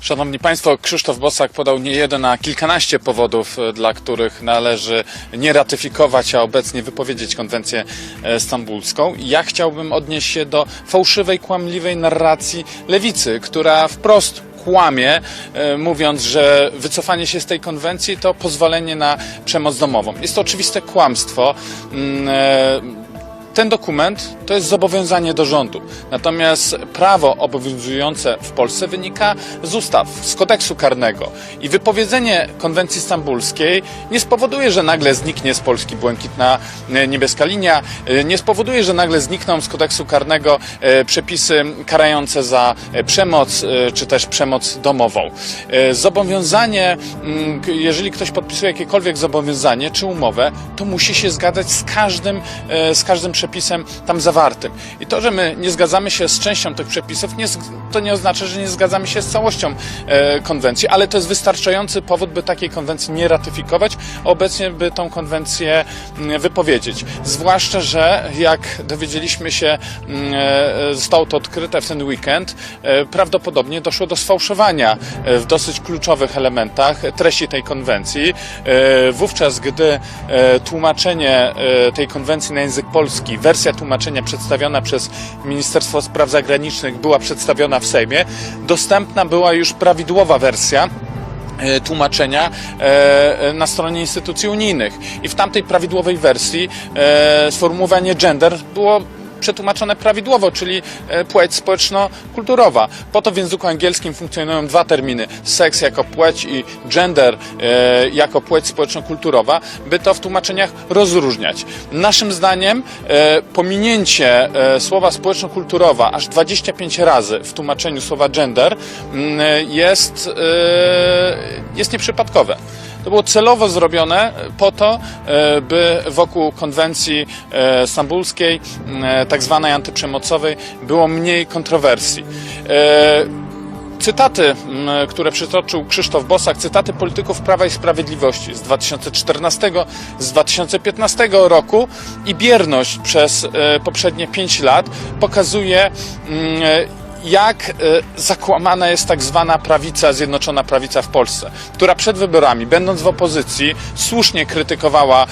Szanowni Państwo, Krzysztof Bosak podał nie jeden, a kilkanaście powodów, e, dla których należy nie ratyfikować, a obecnie wypowiedzieć konwencję e, stambulską. Ja chciałbym odnieść się do fałszywej, kłamliwej narracji lewicy, która wprost kłamie, e, mówiąc, że wycofanie się z tej konwencji to pozwolenie na przemoc domową. Jest to oczywiste kłamstwo. Ten dokument to jest zobowiązanie do rządu. Natomiast prawo obowiązujące w Polsce wynika z ustaw, z kodeksu karnego. I wypowiedzenie konwencji stambulskiej nie spowoduje, że nagle zniknie z Polski błękitna e, niebieska linia, e, nie spowoduje, że nagle znikną z kodeksu karnego e, przepisy karające za przemoc czy też przemoc domową. Zobowiązanie, mm, jeżeli ktoś podpisuje jakiekolwiek zobowiązanie czy umowę, to musi się zgadzać z każdym, z każdym przepisem tam zawartym. I to, że my nie zgadzamy się z częścią tych przepisów, nie, to nie oznacza, że nie zgadzamy się z całością e, konwencji, ale to jest wystarczający powód, by takiej konwencji nie ratyfikować, a obecnie by tą konwencję mm, wypowiedzieć. Zwłaszcza, że jak dowiedzieliśmy się, mm, e, zostało to odkryte w ten weekend, e, prawdopodobnie doszło do sfałszowania e, w dosyć kluczowych elementach treści tej konwencji. E, Wówczas, gdy e, tłumaczenie e, tej konwencji na język polski, wersja tłumaczenia przedstawiona przez Ministerstwo Spraw Zagranicznych była przedstawiona w Sejmie, dostępna była już prawidłowa wersja e, tłumaczenia e, na stronie instytucji unijnych. I w tamtej prawidłowej wersji e, sformułowanie gender było przetłumaczone prawidłowo, czyli e, płeć społeczno-kulturowa. Po to w języku angielskim funkcjonują dwa terminy. Seks jako płeć i gender e, jako płeć społeczno-kulturowa, by to w tłumaczeniach rozróżniać. Naszym zdaniem e, pominięcie słowa społeczno-kulturowa aż 25 razy w tłumaczeniu słowa gender mm, jest, jest nieprzypadkowe. To było celowo zrobione po to, e, by wokół konwencji e, stambulskiej, e, tak zwanej antyprzemocowej, było mniej kontrowersji. Cytaty, które przytoczył Krzysztof Bosak, cytaty polityków Prawa i Sprawiedliwości z 2014, z 2015 roku i bierność przez poprzednie 5 lat pokazuje, jak e, zakłamana jest tak zwana prawica, zjednoczona prawica w Polsce, która przed wyborami, będąc w opozycji, słusznie krytykowała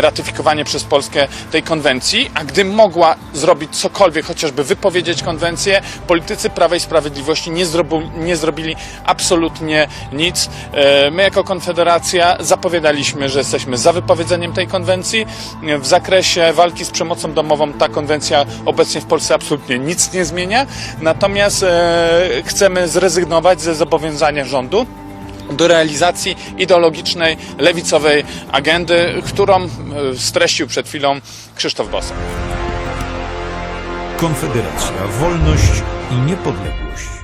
ratyfikowanie przez Polskę tej konwencji, a gdy mogła zrobić cokolwiek, chociażby wypowiedzieć konwencję, politycy Prawa i Sprawiedliwości nie, zrobu, nie zrobili absolutnie nic. E, My jako Konfederacja zapowiadaliśmy, że jesteśmy za wypowiedzeniem tej konwencji. W zakresie walki z przemocą domową ta konwencja obecnie w Polsce absolutnie nic nie zmienia. Natomiast e, chcemy zrezygnować ze zobowiązania rządu do realizacji ideologicznej, lewicowej agendy, którą e, streścił przed chwilą Krzysztof Bosak. Konfederacja, wolność i niepodległość.